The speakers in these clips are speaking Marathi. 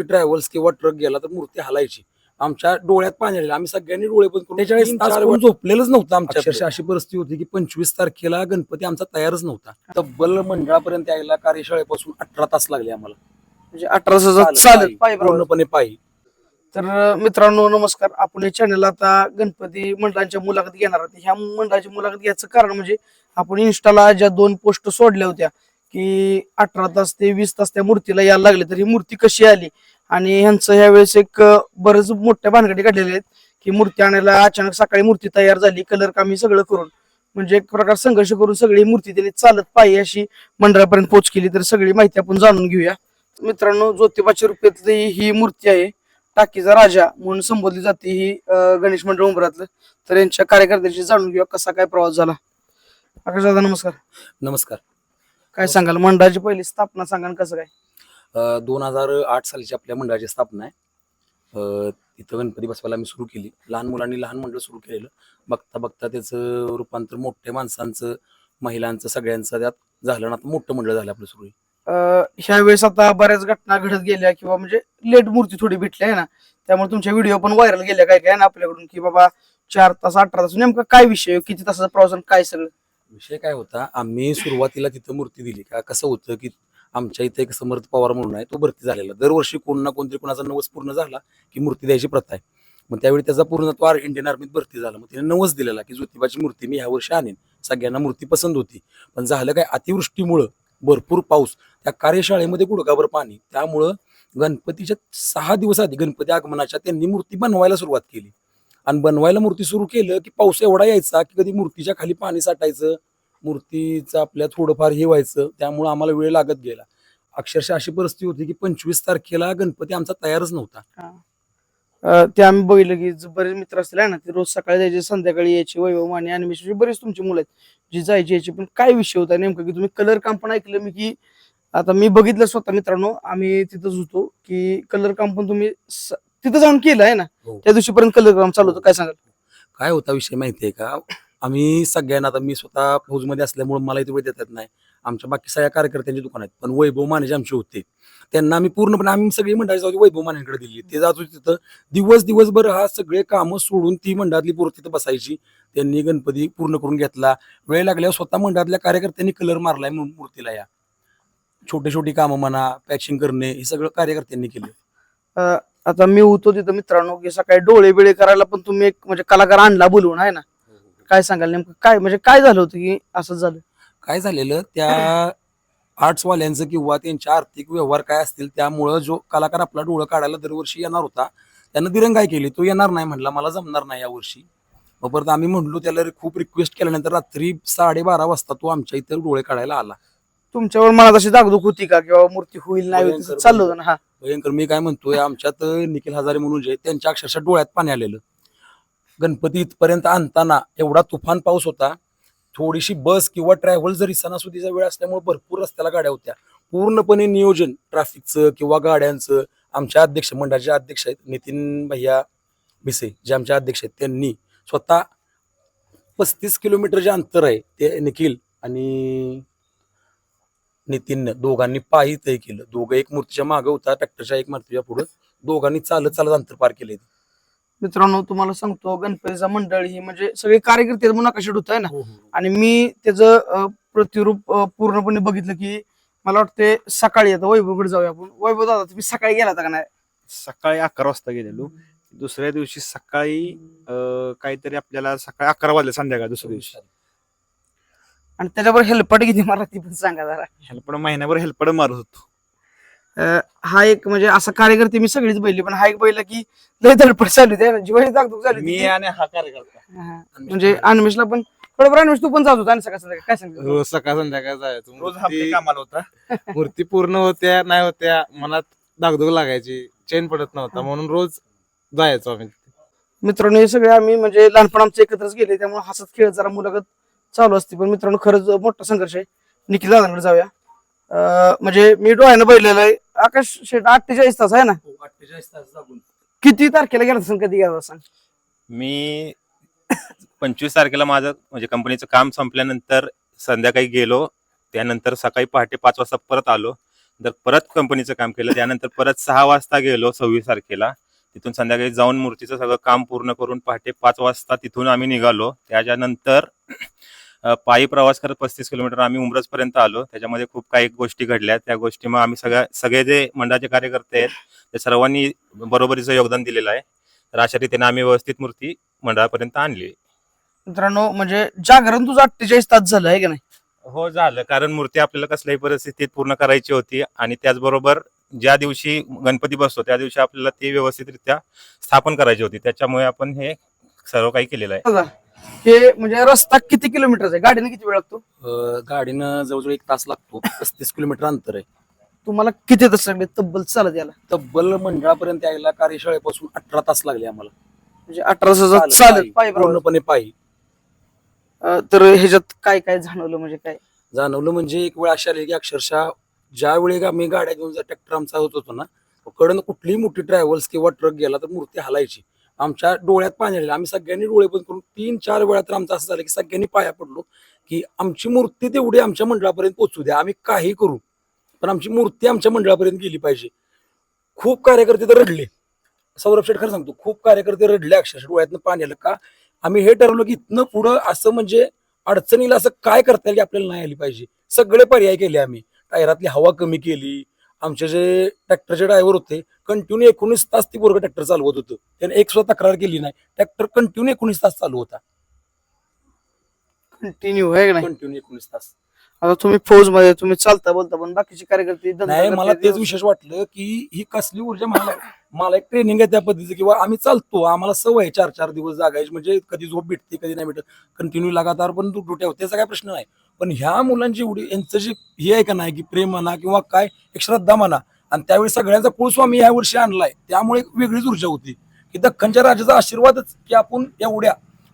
ट्रॅव्हल्स किंवा ट्रक गेला तर मूर्ती हलायची. आमच्या डोळ्यात पाणी आलेलं. आम्ही सगळ्यांनी डोळे बंद करून त्याच्यावेळेस तास कोण झोपलेलंच नव्हतं आमच्या अशी परिस्थिती होती की पंचवीस तारखेला गणपती आमचा तयारच नव्हता. तब्बल मंडळापर्यंत यायला कार्यशाळेपासून अठरा तास लागले आम्हाला. म्हणजे अठरा चालत. पूर्णपणे पायी. तर मित्रांनो नमस्कार. आपण या चॅनलला आता गणपती मंडळांच्या मुलाखत घेणार आहोत. ह्या मंडळाची मुलाखत घ्यायचं कारण म्हणजे आपण इन्स्टाला ज्या दोन पोस्ट सोडल्या होत्या की अठरा तास ते वीस तास त्या मूर्तीला यायला लागले तर ही मूर्ती कशी आली? आणि ह्यांचं ह्यावेळेस एक बरंच बरेच मोठ्या भानगडी काढलेल्या आहेत की मूर्ती आणायला अचानक सकाळी मूर्ती तयार झाली कलर कामी सगळं करून. म्हणजे एक प्रकार संघर्ष करून सगळी मूर्ती त्यांनी चालत पाहिजे अशी मंडळापर्यंत पोच केली तर सगळी माहिती आपण जाणून घेऊया. मित्रांनो ज्योतिबाच्या रुपयातली ही मूर्ती आहे टाकीचा राजा म्हणून संबोधली जाते ही गणेश मंडळ उंबरातलं. तर यांच्या कार्यकर्त्यांशी जाणून घेऊया कसा काय प्रवास झाला. आकाश दादा नमस्कार. नमस्कार. काय सांगाल? मंडळाची पहिली स्थापना सांगा आणि कसं काय? दोन हजार आठ सालीची आपल्या मंडळाची स्थापना आहे. तिथं गणपती बसवायला आम्ही सुरू केली. लहान मुलांनी लहान मंडळ सुरू केलेलं. बघता बघता त्याचं रूपांतर मोठ्या माणसांचं महिलांचं सगळ्यांचं त्यात झालं ना आता मोठं मंडळ झालं आपलं सुरू ह्या वेळेस आता बऱ्याच घटना घडत गेल्या किंवा म्हणजे लेट मूर्ती थोडी भेटली आहे ना. त्यामुळे तुमच्या व्हिडिओ पण व्हायरल गेल्या. काय काय ना आपल्याकडून? की बाबा चार तास अठरा तास नेमका काय विषय? किती तासाचा प्रवास काय सगळं? विषय काय होता आम्ही सुरुवातीला तिथं मूर्ती दिली का कसं होतं की आमच्या इथे एक समर्थ पवार म्हणून आहे तो भरती झालेला. दरवर्षी कोण ना कोणतरी कोणाचा नवस पूर्ण झाला की मूर्ती द्यायची प्रथा आहे. मग त्यावेळी त्याचा पूर्ण तो आर इंडियन आर्मीत भरती झाला. मग तिने नवस दिलेला की ज्योतिबाची मूर्ती मी ह्या वर्षी आणेन. सगळ्यांना मूर्ती पसंत होती. पण झालं काय अतिवृष्टीमुळं भरपूर पाऊस. त्या कार्यशाळेमध्ये गुडघाभर पाणी. त्यामुळं गणपतीच्या सहा दिवस आधी गणपती आगमनाच्या त्यांनी मूर्ती बनवायला सुरुवात केली. आणि बनवायला मूर्ती सुरू केलं की पाऊस एवढा यायचा की कधी मूर्तीच्या खाली पाणी साठायचं मूर्तीचं आपल्या थोडंफार हे व्हायचं त्यामुळं आम्हाला वेळ लागत गेला. अक्षरशः अशी परिस्थिती होती की पंचवीस तारखेला गणपती आमचा तयारच नव्हता. अं, ते आम्ही बघितलं की जे बरेच मित्र असतील आहे ना ते रोज सकाळी जायचे संध्याकाळी यायचे वैभव माने आणि मिश्राची बरेच तुमची मुलं आहेत जी जायची यायची. पण काय विषय होता नेमकं की तुम्ही कलर काम पण ऐकलं? मी की आता मी बघितलं स्वतः मित्रांनो आम्ही तिथंच होतो की कलर काम पण तुम्ही स- तिथं जाऊन केलं आहे ना हो. त्या दिवशीपर्यंत कलर काम चालू होतं. काय सांगाल? काय होता विषय माहितीये का? आम्ही सगळ्यांना आता मी स्वतः फौजमध्ये असल्यामुळे मला इथे वेळ देतात नाही. आमच्या बाकी सगळ्या कार्यकर्त्यांची दुकान आहेत. पण वैभव माने जे आमचे होते. त्यांना आम्ही पूर्णपणे आम्ही सगळी मंडळी जाऊ वैभव मानेकडे दिली. ते जात होते तिथं. दिवस दिवसभर हा सगळे कामं सोडून ती मंडळातली पोरं तिथं बसायची. त्यांनी गणपती पूर्ण करून घेतला. वेळ लागल्यावर स्वतः मंडळातल्या कार्यकर्त्यांनी कलर मारलाय मू- मूर्तीला या. छोटी छोटी कामं म्हणा पॅचिंग करणे हे सगळं कार्यकर्त्यांनी केलं. अं, आता मी होतो तिथं मित्रांनो की सकाळी डोळे बिळे करायला पण तुम्ही एक म्हणजे कलाकार आणला बोलवून आहे ना? काय सांगाल नेमकं? काय म्हणजे काय झालं होतं की असं झालं? काय झालेलं? त्या आर्ट्सवाल्यांचं किंवा त्यांच्या आर्थिक व्यवहार काय असतील त्यामुळं जो कलाकार आपला डोळं काढायला दरवर्षी येणार होता त्यानं दिरंगाई केली. तो येणार नाही म्हणला मला जमणार नाही यावर्षी. मग परत आम्ही म्हणलो त्याला खूप रिक्वेस्ट केल्यानंतर रात्री साडेबारा वाजता तो आमच्या इथे डोळे काढायला आला. तुमच्यावर मनात अशी दागदुख होती का? किंवा मूर्ती होईल नाही होईल भयंकर, तसं चाललं होतं ना? हा. भयंकर. मी काय म्हणतोय आमच्यात निखिल हजारे म्हणून जे त्यांच्या अक्षरशः डोळ्यात पाणी आलेलं. गणपती इथपर्यंत आणताना एवढा तुफान पाऊस होता. थोडीशी बस किंवा ट्रॅव्हल जरी सणासुदीचा वेळ असल्यामुळे भरपूर रस्त्याला गाड्या होत्या. पूर्णपणे नियोजन ट्रॅफिकचं किंवा गाड्यांचं आमच्या अध्यक्ष मंडळाचे अध्यक्ष आहेत नितीन भैया भिसे जे आमचे अध्यक्ष आहेत त्यांनी स्वतः पस्तीस किलोमीटर जे अंतर आहे ते निखिल आणि नितीननं दोघांनी पायी तय केलं. दोघं एक मूर्तीच्या मागे होता ट्रॅक्टरच्या एक मूर्तीच्या पुढे. दोघांनी चालत चालत अंतर पार केले मित्रांनो तुम्हाला सांगतो गणपतीचा मंडळ ही म्हणजे सगळे कार्यकर्ते म्हणून आकाशात होत आहे ना आणि मी त्याचं प्रतिरूप पूर्णपणे बघितलं की मला वाटते सकाळी आता वैभवकडे जाऊया आपण. वैभव दादा तुम्ही सकाळी गेला होता का नाही? सकाळी अकरा वाजता गेलेलो. दुसऱ्या दिवशी सकाळी अं, काहीतरी आपल्याला सकाळी अकरा वाजले संध्याकाळ दुसऱ्या दिवशी. आणि त्याच्यावर हेल्पट किती मला ती पण सांगा जरा. हेल्पड महिन्याभर हेल्पड मारत होतो. अं, हा एक म्हणजे असा कार्यकर्ते मी सगळीच बैली पण हा एक बैला की लय धडपड चालू ना जीवाची दागदुख झाली मी होती. आणि हा कार्यकर्ता. हा. म्हणजे अनमेशला पण थोडं अनमेश तू पण जात होता आणि सकाळ संध्याकाळ काय सांगितलं रोज सकाळ संध्याकाळ जायचो. रोज मूर्ती- कामाला होता. मूर्ती पूर्ण होत्या नाही होत्या मनात दागदुग लागायची चेन पडत नव्हता म्हणून रोज जायचो आम्ही मित्रांनो हे सगळे आम्ही म्हणजे लहानपण आमचे एकत्रच गेले त्यामुळे हसत खेळत जरा मुलाखत चालू असते. पण मित्रांनो खरंच मोठा संघर्ष आहे. निखिल दादांकडे जाऊया. अं, म्हणजे मी डोळ्यानं बघितलेलं आहे. आकाश शेट अठ्ठेचाळीस तास आहे ना? अठ्ठेचाळीस तास किती तारखेला गेला सांग कधी गेला सांग? मी पंचवीस तारखेला माझं म्हणजे कंपनीचं काम संपल्यानंतर संध्याकाळी गेलो. त्यानंतर सकाळी पहाटे पाच वाजता परत आलो. तर परत कंपनीचं काम केलं. त्यानंतर परत सहा वाजता गेलो सव्वीस तारखेला. तिथून संध्याकाळी जाऊन मूर्तीचं सगळं काम पूर्ण करून पहाटे पाच वाजता तिथून आम्ही निघालो. त्याच्यानंतर पायी प्रवास करत पस्तीस किलोमीटर आम्ही उमरजपर्यंत आलो. त्याच्यामध्ये खूप काही गोष्टी घडल्या. त्या गोष्टी मग आम्ही सगळ्या सगळे जे मंडळाचे कार्यकर्ते आहेत ते सर्वांनी बरोबरीचं योगदान दिलेलं आहे. तर अशा रीतीने आम्ही व्यवस्थित मूर्ती मंडळापर्यंत आणली. मित्रांनो म्हणजे जागरण तुझं अठ्ठेचाळीस तास झालं आहे का नाही? हो झालं. कारण मूर्ती आपल्याला कसल्याही परिस्थितीत पूर्ण करायची होती आणि त्याचबरोबर ज्या दिवशी गणपती बसतो त्या दिवशी आपल्याला ती व्यवस्थितरित्या स्थापन करायची होती. त्याच्यामुळे आपण हे सर्व काही केलेलं आहे. हे म्हणजे रस्ता किती किलोमीटरचा आहे? गाडीने किती वेळ लागतो? अं, गाडीनं जवळजवळ एक तास लागतो. पस्तीस किलोमीटर अंतर आहे. तुम्हाला किती तास लागले? तब्बल चालत याला तब्बल मंडळापर्यंत यायला कार्यशाळेपासून अठरा तास लागले आम्हाला. म्हणजे अठरा तासात चालत, पायी, पायी प्रवास. पूर्णपणे पायी. अं, तर ह्याच्यात काय काय जाणवलं म्हणजे काय? जाणवलं म्हणजे एक वेळ अशी आली की अक्षरशः ज्या वेळी आम्ही गाड्या घेऊन ट्रॅक्टर आमचा होत होतो ना कडनं कुठलीही मोठी ट्रॅव्हल्स किंवा ट्रक गेला तर मूर्ती हलायची. आमच्या डोळ्यात पाणी आलेलं. आम्ही सगळ्यांनी डोळे बंद करून तीन चार वेळा तर आमचं असं झालं की सगळ्यांनी पाया पडलो की आमची मूर्ती तेवढी आमच्या मंडळापर्यंत पोचू द्या. आम्ही काही करू. पण आमची मूर्ती आमच्या मंडळापर्यंत गेली पाहिजे. खूप कार्यकर्ते तर रडले. सौरभ शेठ खरं सांगतो खूप कार्यकर्ते रडले अक्षरशः डोळ्यातनं पाणी आलं का? आम्ही हे ठरवलं की इथनं पुढं असं म्हणजे अडचणीला असं काय करता येईल की आपल्याला नाही आली पाहिजे. सगळे पर्याय केले आम्ही. टायरातली हवा कमी केली आमचे जे ट्रॅक्टरचे ड्रायव्हर होते कंटिन्यू एकोणीस तास ती पोरग ट्रॅक्टर चालवत होतं. त्याने एक सुद्धा तक्रार केली नाही. ट्रॅक्टर कंटिन्यू एकोणीस तास चालू होता. कंटिन्यू आहे का नाही? कंटिन्यू एकोणीस तास. आता तुम्ही फौजमध्ये तुम्ही चालता बोलता पण बाकीचे कार्यकर्ते नाही करतात, मला तेच विशेष वाटलं की ही कसली ऊर्जा मला मला एक ट्रेनिंग आहे त्या पद्धतीचं किंवा आम्ही चालतो आम्हाला सवय आहे चार चार दिवस जागायची म्हणजे कधी झोप भेटते कधी नाही भेटत. कंटिन्यू लगातार पण ड्युट्या होते त्याचा काय प्रश्न नाही. पण ह्या मुलांची एवढी यांचं जे हे आहे का नाही की प्रेम म्हणा किंवा काय एक श्रद्धा म्हणा आणि त्यावेळी सगळ्यांचा कुलस्वामी या वर्षी आणलाय. त्यामुळे एक वेगळीच ऊर्जा होती. की दख्खनच्या राजाचा आशीर्वादच की आपण एवढ्या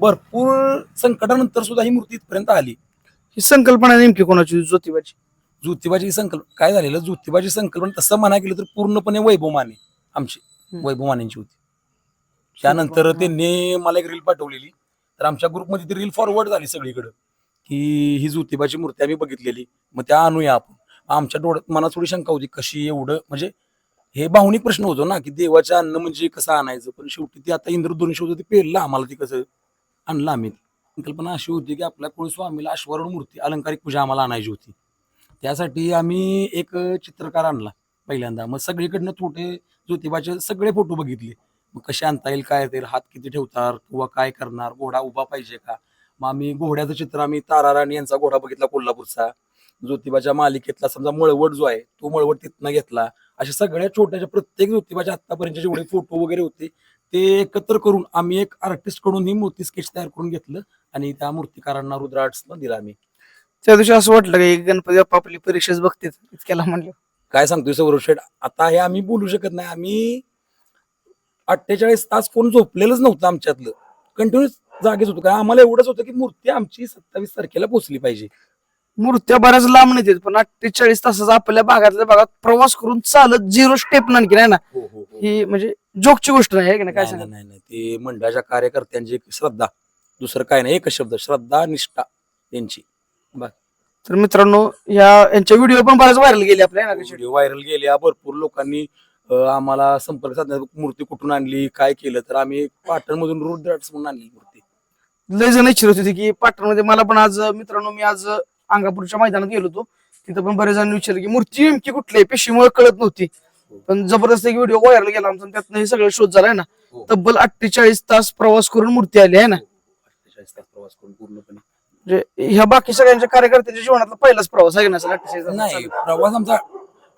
भरपूर संकटानंतर सुद्धा ही मूर्ती इथपर्यंत आली. ही संकल्पना नेमकी कोणाची? ज्योतिबाची. ज्योतिबाची संकल्पना काय झालेलं? ज्योतिबाची संकल्पना तसं म्हणा गेलं तर पूर्णपणे वैभव माने आमची. वैभव मानेंची होती. त्यानंतर त्यांनी मला एक रील पाठवलेली. तर आमच्या ग्रुपमध्ये ती रील फॉरवर्ड झाली सगळीकडं. की ही ज्योतिबाची मूर्ती आम्ही बघितलेली. मग त्या आणूया आपण. आमच्या डोळ्यात मनात थोडी शंका होती कशी एवढं? म्हणजे हे भावनिक प्रश्न होतो ना की देवाचं अन्न म्हणजे कसं आणायचं? पण शेवटी ती आता इंद्रधनुष्य होतं ते पेरलं आम्हाला ती कसं? आणलं आम्ही. संकल्पना अशी होती की आपल्या कुळस्वामीला अश्वरण मूर्ती अलंकारिक पूजा आम्हाला आणायची होती. त्यासाठी आम्ही एक चित्रकार आणला पहिल्यांदा. मग सगळीकडनं थोडे ज्योतिबाचे सगळे फोटो बघितले. मग कसे आणता येईल काय येईल हात किती ठेवतात किंवा काय करणार घोडा उभा पाहिजे का? मग आम्ही घोड्याचं चित्र आम्ही तारा राणी यांचा घोडा बघितला कोल्हापूरचा. ज्योतिबाच्या मालिकेतला समजा मळवट जो आहे तो मळवट तिथनं घेतला. अशा सगळ्या छोट्याच्या प्रत्येक ज्योतिबाच्या आतापर्यंत जेवढे फोटो वगैरे होते ते एकत्र करून आम्ही एक आर्टिस्टकडून ही मूर्ती स्केच तयार करून घेतलं आणि त्या मूर्तिकारांना रुद्र आर्ट्सला दिला आम्ही. त्या दिवशी असं वाटलं की गणपती बाप्पा आपली परीक्षाच बघतेच इतक्याला म्हणलं. काय सांगतोय सौरभ शेठ? आता हे आम्ही बोलू शकत नाही. आम्ही अठ्ठेचाळीस तास कोण झोपलेलंच नव्हतं आमच्यातलं. कंटिन्यू जागेच होतो. कारण आम्हाला एवढंच होतं की मूर्ती आमची सत्तावीस तारखेला पोहोचली पाहिजे. मूर्त्या बऱ्याच लांब नाही पण अठ्ठेचाळीस तासाचा आपल्या भागातल्या भागात प्रवास करून चालत झिरो स्टेप आणखी नाही ना? हो हो हो. ही म्हणजे जोकची गोष्ट नाही की नाही? काय नाही सांगा नाही, नाही. नाही ते मंडळाच्या कार्यकर्त्यांची एक श्रद्धा. दुसरं काय नाही एकच शब्द श्रद्धा निष्ठा यांची. तर मित्रांनो या यांच्या व्हिडिओ पण बऱ्याच व्हायरल गेले आपल्या है ना? व्हिडिओ व्हायरल गेल्या भरपूर लोकांनी अं, आम्हाला संपर्क साधण्यात मूर्ती कुठून आणली काय केलं तर आम्ही पाटण मधून रुद्र आर्ट्स म्हणून आणली मूर्ती. लय जण इच्छित होती की पाटणमध्ये मला पण आज मित्रांनो मी आज अंगापूरच्या मैदानात गेलो होतो. तिथं पण बरेच जण विचारलं की मूर्ती नेमकी कुठली आहे? पेशीमुळे कळत नव्हती. पण जबरदस्त एक व्हिडिओ व्हायरल गेला आमचा त्यातनं हे सगळं शोध झालाय ना. हो. तब्बल अठ्ठेचाळीस तास प्रवास करून मूर्ती आली आहे ना. अठ्ठेचाळीस तास प्रवास करून पूर्णपणे. म्हणजे ह्या बाकी सगळ्यांच्या कार्यकर्त्यांच्या जीवनातला पहिलाच प्रवास आहे की नाही अठ्ठेचाळीस तास नाही प्रवास आमचा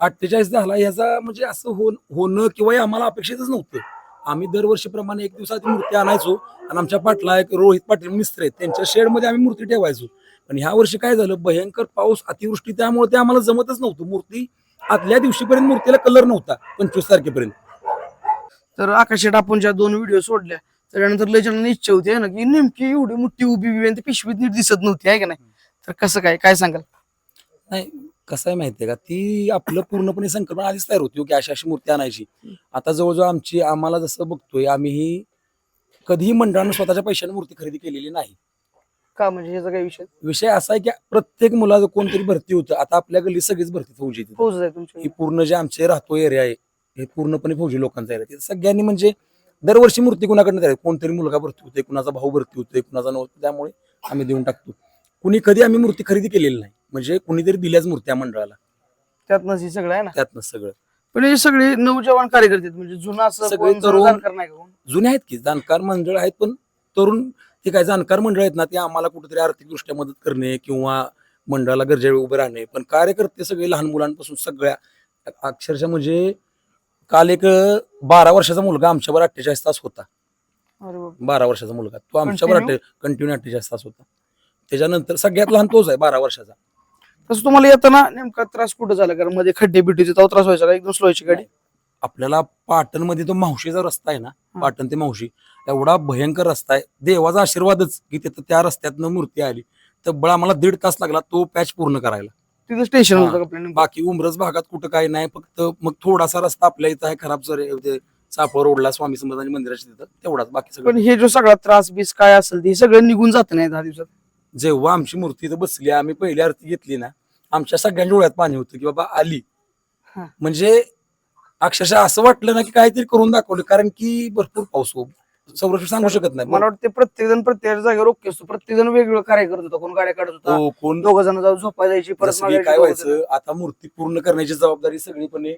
अठ्ठेचाळीस झाला. याचा म्हणजे असं होण होणं किंवा हे आम्हाला अपेक्षितच नव्हतं. आम्ही दरवर्षीप्रमाणे एक दिवसात मूर्ती आणायचो आणि आमच्या पाटला एक रोहित पाटील मिस्त्र आहेत त्यांच्या शेडमध्ये आम्ही मूर्ती ठेवायचो. पण ह्या वर्षी काय झालं भयंकर पाऊस अतिवृष्टी त्यामुळे ते आम्हाला जमतच नव्हतं. मूर्ती आदल्या दिवशीपर्यंत मूर्तीला कलर नव्हता पंचवीस तारखेपर्यंत. तर आकाशात आपण ज्या दोन व्हिडिओ सोडल्या त्याच्यानंतर लय जणांना इच्छा होती है ना की नेमकी एवढी मोठी उभी पिशवीत नीट दिसत नव्हती आहे का नाही? तर कसं काय? काय सांगाल? नाही कसं आहे माहितीये का? ती आपलं पूर्णपणे संकल्पना आधीच तयार होती हो की अशी अशी मूर्ती आणायची. आता जवळजवळ आमची आम्हाला जसं बघतोय आम्ही ही कधीही मंडळानं स्वतःच्या पैशाने मूर्ती खरेदी केलेली नाही. का म्हणजे ह्याचा काही विषय? विषय असा आहे की प्रत्येक मुलाचं कोणतरी भरती होतं. आता आपल्या गल्ली सगळीच भरती फौजी तिथं. फौज आहे तुमच्या ही पूर्ण जे आमचे राहतो एरिया आहे हे पूर्णपणे फौजी लोकांचा एरिया तिथं सगळ्यांनी म्हणजे दरवर्षी मूर्ती कुणाकडनं तयार कोणतरी मुलगा भरती होते कुणाचा भाऊ भरती होते कुणाचा नव्हतं त्यामुळे आम्ही देऊन टाकतो. कुणी कधी आम्ही मूर्ती खरेदी केलेली नाही. म्हणजे कुणीतरी दिल्याच मूर्त्या मंडळाला. त्यातनंच हे सगळं आहे ना? त्यातनं सगळं. पण हे सगळे नवजवान कार्यकर्ते आहेत, म्हणजे जुना असं सगळे कोण तरुण- जाणकार नाही का कोण? जुने आहेत की जाणकार मंडळ आहेत पण तरुण ते काय जाणकार मंडळ आहेत ना ते आम्हाला कुठेतरी आर्थिकदृष्ट्या मदत करणे किंवा मंडळाला गरजेवेळी उभे राहणे. पण कार्यकर्ते सगळे लहान मुलांपासून सगळ्या अक्षरशः म्हणजे काल एक बारा वर्षाचा मुलगा आमच्यावर अठ्ठेचाळीस तास होता. अरे. बारा वर्षाचा मुलगा. तो आमच्यावर Continue? कंटिन्यू अठ्ठेचाळीस तास होता. त्याच्यानंतर सगळ्यात लहान तोच आहे बारा वर्षाचा. तसं तुम्हाला येताना नेमका त्रास कुठं झाला? कारण मध्ये खड्डे बिड्डीचे तेव्हा त्रास व्हायचा का? एकदम स्लो व्हायची गाडी आपल्याला पाटणमध्ये तो मावशीचा रस्ता आहे ना पाटण ते मावशी एवढा भयंकर रस्ता आहे. देवाचा आशीर्वादच की तिथं त्या रस्त्यातनं मूर्ती आली. तब्बळ आम्हाला दीड तास लागला तो पॅच पूर्ण करायला. तिथं स्टेशन. होतं का? बाकी उमरस भागात कुठं काही नाही फक्त मग थोडासा रस्ता आपल्या इथं आहे खराब सर सापळ रोडला स्वामी समर्थांच्या मंदिराच्या तिथं तेवढाच बाकी पण सगळं हे जो सगळा त्रास बीस काय असेल ते हे सगळं निघून जात नाही दहा दिवसात. जेव्हा आमची मूर्ती इथं बसली आम्ही पहिली आरती घेतली ना आमच्या सगळ्यांच्या डोळ्यात पाणी होतं की बाबा आली. हा. म्हणजे अक्षरशः असं वाटलं ना की काहीतरी करून दाखवलं कारण की भरपूर पाऊस हो संरक्षण सांगू शकत नाही. मला वाटतं प्रत्येक जण प्रत्येक जागेवर ओके असतो. प्रत्येक जण वेगवेगळं कार्य करत होता. कोण गाड्या काढत होता? हो, कोण दोघ जण जाऊन झोपाय जायची परत जसं काय दोघं जण- व्हायचं आता मूर्ती पूर्ण करण्याची जबाबदारी सगळीपणे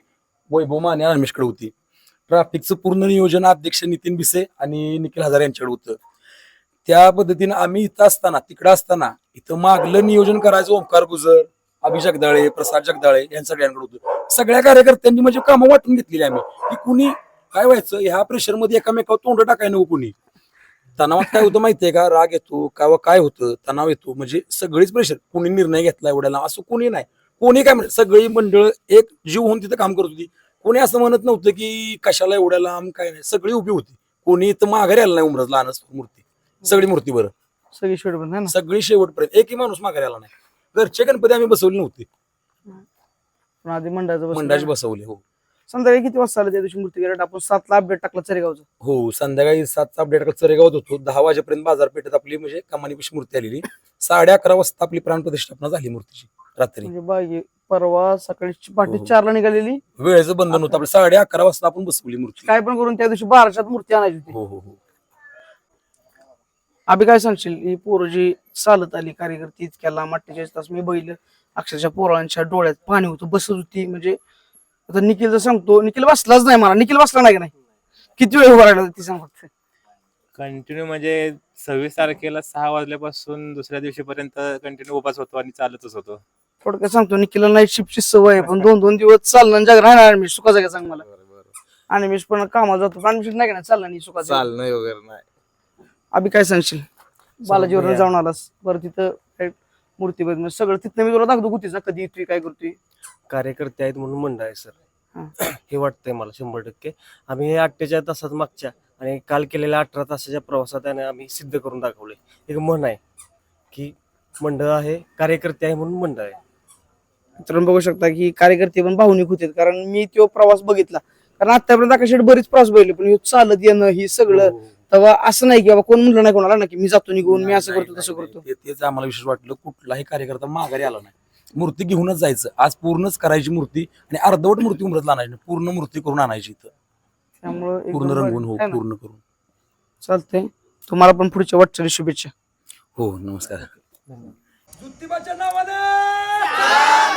वैभव माने आणि रमेशकडे होती. ट्रॅफिकचं पूर्ण नियोजन अध्यक्ष नितीन बिसे आणि निखिल हजार यांच्याकडे होतं. त्या पद्धतीनं आम्ही इथं असताना तिकडं असताना इथं मागलं नियोजन करायचं ओंकार गुजर अभि जगदाळे प्रसाद जगदाळे यांच्या सगळ्यांकडे होतं. सगळ्या कार्यकर्त्यांनी म्हणजे कामं वाटून घेतलेली आम्ही. की कुणी काय व्हायचं ह्या प्रेशरमध्ये एकामेकावर तोंड टाकाय नको कुणी. तणावात काय होतं माहितीये का? राग येतो का काय होतं? तणाव येतो म्हणजे सगळीच प्रेशर कोणी निर्णय घेतला एवढ्याला असं कोणी नाही. कोणी काय म्हणत सगळी मंडळ एक जीव होऊन तिथं काम करत होती. कोणी असं म्हणत नव्हतं की कशाला एवढ्या लांब काय नाही. सगळी उभी होती. कोणी इथं माघारी आलं नाही उमरजला लहानच मूर्ती सगळी मूर्ती बरं. सगळी ना? सगळी शेवटपर्यंत. एकही माणूस माघारी आला नाही. घरचे गणपती आम्ही बसवले नव्हते. पण आधी मंडळाचं बसवलं. मंडळाचे बसवले हो. संध्याकाळी किती वाजता आलं त्या दिवशी मूर्ती गेल्यावर आपण सातला अपडेट टाकला चरेगावचा. हो संध्याकाळी सातचा अपडेट चरेगावात होतो. दहा वाजेपर्यंत बाजारपेठेत आपली म्हणजे कमानीपेशी मूर्ती आलेली. साडे अकरा वाजता आपली प्राणप्रतिष्ठापना झाली मूर्तीची रात्री. म्हणजे बाई परवा सकाळी पहाटे हो. चारला निघालेली. वेळेचं बंधन होतं. आपल्या साडे अकरा वाजता आपण बसवली मूर्ती. काय पण करून त्या दिवशी बाराच्यात मूर्ती आणायची होती. हो हो हो. अभि काय सांगशील ही पोरं जी चालत आली कार्यकर्ती इतक्या लांब अठ्ठेचाळीस तास मी बघितलं अक्षरशः पोरांच्या डोळ्यात पाणी होतं बसत होती. म्हणजे आता निखिल सांगतो निखिल बसलाच नाही मला. निखिल बसला नाही का नाही? किती वेळ उभा राहिला ती सांग फक्त कंटिन्यू म्हणजे सव्वीस तारखेला सहा वाजल्यापासून दुसऱ्या दिवशीपर्यंत कंटिन्यू उभाच होतो आणि चालतच होतो. थोडक्यात सांगतो निखिलला नाईट शिफ्टची सवय आहे पण दोन दोन दिवस चालणं जाग राहणार आणि मी जागा सांग मला? आणि मी पण कामाला जातो. आणि मी नाही का नाही? चालला नाही सुका चालणं वगैरे नाही. अभि काय सांगशील? बालाजीवर जाऊन आलास बरं तिथं काय मूर्ती बघ सगळं तिथं मी तुला दाखवतो होतीस ना कधी येतोय काय करतोय. कार्यकर्ते आहेत म्हणून मंडळ आहे. सर. हे. वाटतंय मला शंभर टक्के. आम्ही हे अठ्ठेचाळीस तासात मागच्या आणि काल केलेल्या अठरा तासाच्या प्रवासात आणि आम्ही सिद्ध करून दाखवले एक म्हण आहे की मंडळ आहे कार्यकर्ते आहे म्हणून मंडळ आहे. मित्रांनो बघू शकता की कार्यकर्ते पण भावनिक होते कारण मी तो प्रवास बघितला. कारण आतापर्यंत आकाशात बरीच प्रवास बघितले पण चालत येणं ही सगळं हो. तेव्हा असं नाही की बाबा कोण म्हणलं नाही कोणाला ना की मी जातो निघून मी असं करतो तसं. करतो. ते- तेच आम्हाला विशेष वाटलं कुठलाही कार्यकर्ता माघारी आला नाही. मूर्ती घेऊनच जायचं. आज पूर्णच करायची मूर्ती आणि अर्धवट मूर्ती उमरत आणायची नाही. पूर्ण मूर्ती करून आणायची इथं. त्यामुळं एकदम पूर्ण भारी. रंगवून हो है ना? पूर्ण करून. चालतंय. तुम्हाला पण पुढच्या वाटचाली शुभेच्छा. हो नमस्कार. ज्योतिबाच्या नावानं!